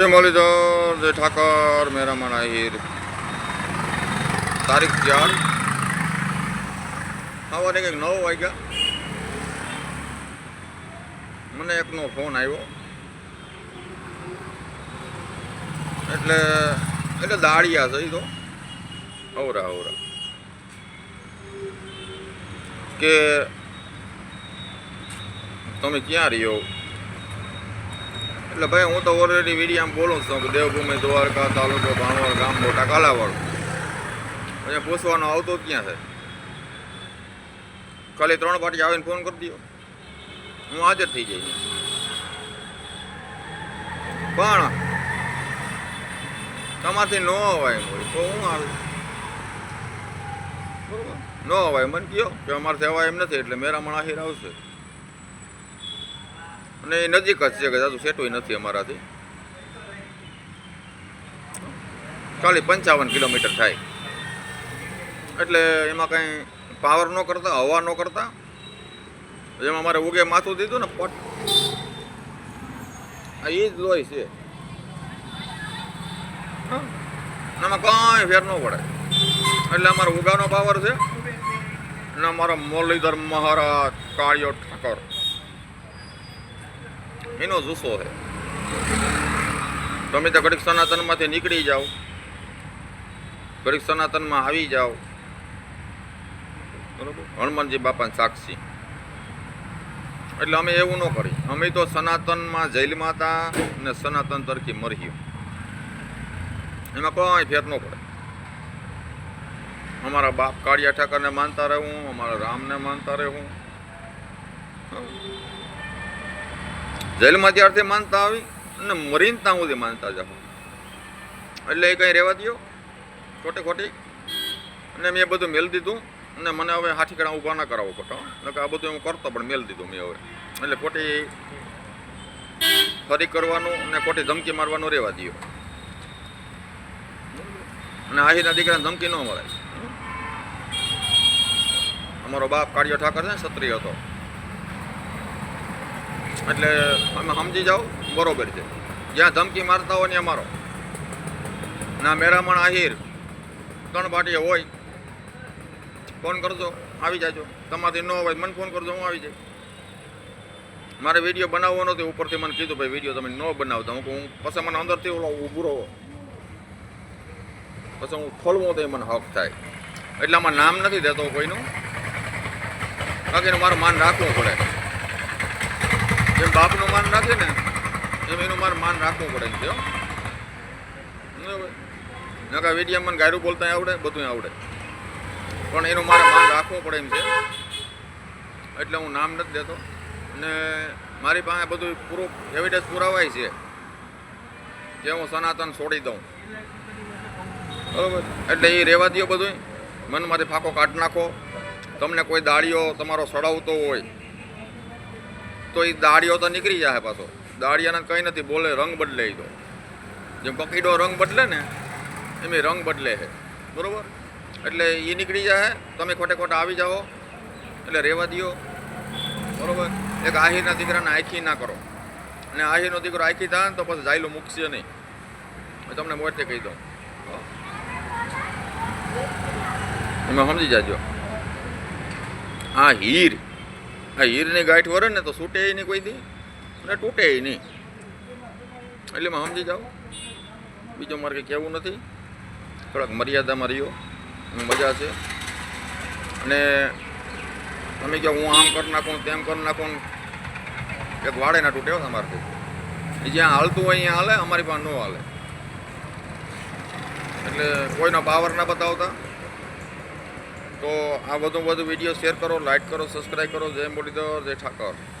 જય જય ઠાકર, મેરામણ આહિર. તારીખ ચાર સવારે કંઈક નવ વાગ્યા. મને એકનો ફોન આવ્યો. એટલે એટલે દાળિયા છે એ તો. અવરા અવરા કે, તમે ક્યાં રહ્યો? એટલે ભાઈ, હું તો ઓલરેડી વિડીયામાં બોલું છું કે દેવભૂમિ દ્વારકા તાલુકો ભાણવડ ગામ મોટા કાલાવાડ. અહીંયા પૂછવાનો આવતો ક્યાં છે? ખાલી ત્રણ પાટી આવીને ફોન કરી દો હું હાજર થઈ જઈશ પણ તમારથી ન અવાય તો હું આવે? ન અવાય, મને કયો કે અમારથી અવાય એમ નથી, એટલે મેરામણ આહિર આવશે. અને એ નજીક જ છે કે દાદુ સેટુય નથી અમારાથી. ખાલી પંચાવન કિલોમીટર થાય. એટલે એમાં કંઈ પાવર ન કરતા, હવા ન કરતા. જેમાં અમારે ઉગે માથું દીધું ને, પટ. આ એ જ લોહી છે. આમાં કાંઈ ફેર ન પડે. એટલે અમારો ઉગાનો પાવર છે. અને અમારા મુરલીધર મહારાજ, કાળિયો ઠાકર. એનો જુસ્સો છે. તમે તો ઘડીક સનાતનમાંથી નીકળી જાઓ. ઘડીક સનાતનમાં આવી જાઓ. બરોબર? હનુમાનજી બાપાને સાક્ષી. એટલે અમે એવું ન કરી અમે તો સનાતનમાં જેલમાં હતા ને સનાતન તરફી મર્યું. એમાં કોઈ ફેર ન પડે. અમારા બાપ કાળિયા ઠાકરને માનતા રહેવું અમારા રામને માનતા રહેવું જેલમાં ત્યારથી માનતા આવી અને મરીને ત્યાં સુધી માનતા જાઓ. એટલે એ કંઈ રહેવા દો ખોટી ખોટી. અને મેં બધું મેલ દીધું. અને મને હવે હાથી કડા ઊભા ના કરાવો પડતો નકર આ બધું હું કરતો પણ મેલ દીધું મેં હવે. એટલે ખોટી ફરી કરવાનું અને ખોટી ધમકી મારવાનું રહેવા દો અને આહીના દીકરાને ધમકી ન મળે. અમારો બાપ કાળિયો ઠાકર છે ક્ષત્રિય હતો. એટલે તમે સમજી જાઓ, બરોબર છે. જ્યાં ધમકી મારતા હોય ત્યાં મારો ના મેરામણ આહિર, ત્રણ પાટીએ હોય, ફોન કરજો, આવી જાજો. તમારાથી ન હોય, મને ફોન કરજો, હું આવી જાય મારે વીડિયો બનાવવો નથી ઉપરથી મને કીધું, ભાઈ, વીડિયો તમે ન બનાવતા. હું હું પછી મને અંદરથી ઓલો રહો. પછી હું ખોલવું તો એ મને હક થાય. એટલે આમાં નામ નથી દેતો કોઈનું. બાકીનું મારું માન રાખવું પડે. જેમ બાપનું માન રાખે ને, એમ એનું મારે માન રાખવું પડે છે નકા વીડિયો મને ગાયરું બોલતા આવડે બધું આવડે. પણ એનું મારે માન રાખવું પડે એમ છે. એટલે હું નામ નથી દેતો. અને મારી પાસે બધું પૂરું એવિડન્સ પુરાવાય છે કે હું સનાતન છોડી દઉં. બરાબર. એટલે એ રહેવા દો બધું મનમાંથી ફાંકો કાઢ નાખો. તમને કોઈ દાળીઓ તમારો સડાવતો હોય તો એ દાળીઓ તો નીકળી જાય પાછો. દાળિયાને કંઈ નથી, બોલે રંગ બદલે તો. જેમ પકીડો રંગ બદલે ને, એમ રંગ બદલે છે બરોબર? એટલે એ નીકળી જાય તમે ખોટે ખોટા આવી જાઓ, એટલે રહેવા દો બરોબર? એક આહીરના દીકરાને આખી ના કરો. અને આહીરનો દીકરો આખી થાય ને તો પછી જાયલું મૂકશે નહીં. હું તમને મોટે કહી દઉં. એમાં સમજી જાજો. આ હીર આ હીરની ગાંઠ વરે ને તો છૂટે નહીં કોઈ દી. અને તૂટે નહીં. એટલે એમાં સમજી જાઓ બીજું મારે કંઈ કહેવું નથી. થોડાક મર્યાદામાં રહ્યો. મજા છે. અને તમે કહો, હું આમ કરી નાખું, તેમ કરી નાખું. એક વાડે ના તૂટે હો તમારથી. જ્યાં હાલતું હોય અહીંયા હાલે, અમારી પાસે ન હાલે. એટલે કોઈનો પાવર ના બતાવતા. તો આ વધુ વધુ વીડિયો શેર કરો લાઇક કરો, સબસ્ક્રાઈબ કરો. જય મુરલીધર, જય ઠાકર.